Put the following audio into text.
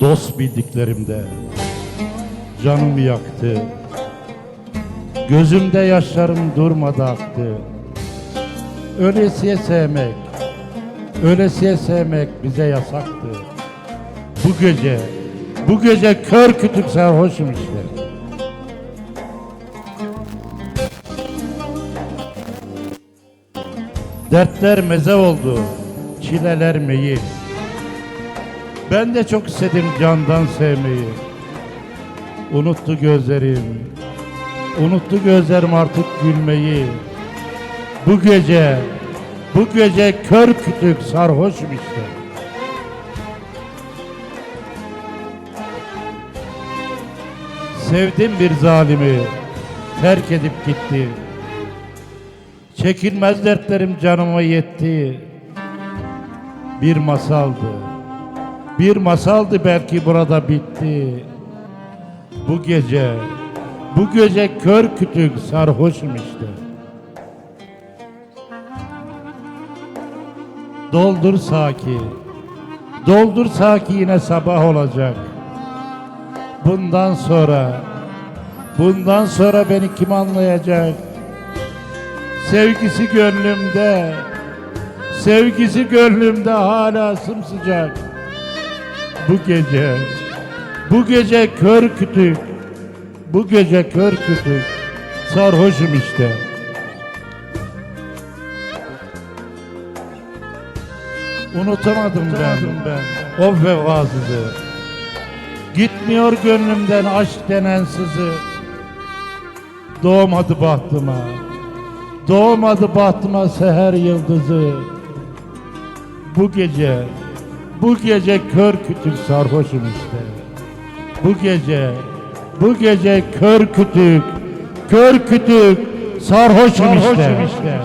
Dost bildiklerimde canımı yaktı. Gözümde yaşlarım durmadı aktı. Öylesiye sevmek ölesiye sevmek bize yasaktı. Bu gece, bu gece kör kütük sarhoşum işte. Dertler meze oldu, çileler meyil. Ben de çok istedim candan sevmeyi. Unuttu gözlerim, unuttu gözlerim artık gülmeyi. Bu gece, bu gece kör kütük sarhoşum işte. Sevdim bir zalimi, terk edip gitti. Çekilmez dertlerim canıma yetti. Bir masaldı. Bir masaldı belki burada bitti. Bu gece, bu gece kör kütük sarhoşum işte. Doldur saki, doldur saki yine sabah olacak. Bundan sonra, bundan sonra beni kim anlayacak? Sevgisi gönlümde, sevgisi gönlümde hala sımsıcak. Bu gece, bu gece kör kütük, bu gece kör kütük, sarhoşum işte. Unutamadım ben, ben o vefasızı. Gitmiyor gönlümden aşk denen sızı. Doğmadı bahtıma, doğmadı bahtıma seher yıldızı. Bu gece, bu gece kör kütük sarhoşum işte. Bu gece, bu gece kör kütük, kör kütük sarhoşum, işte.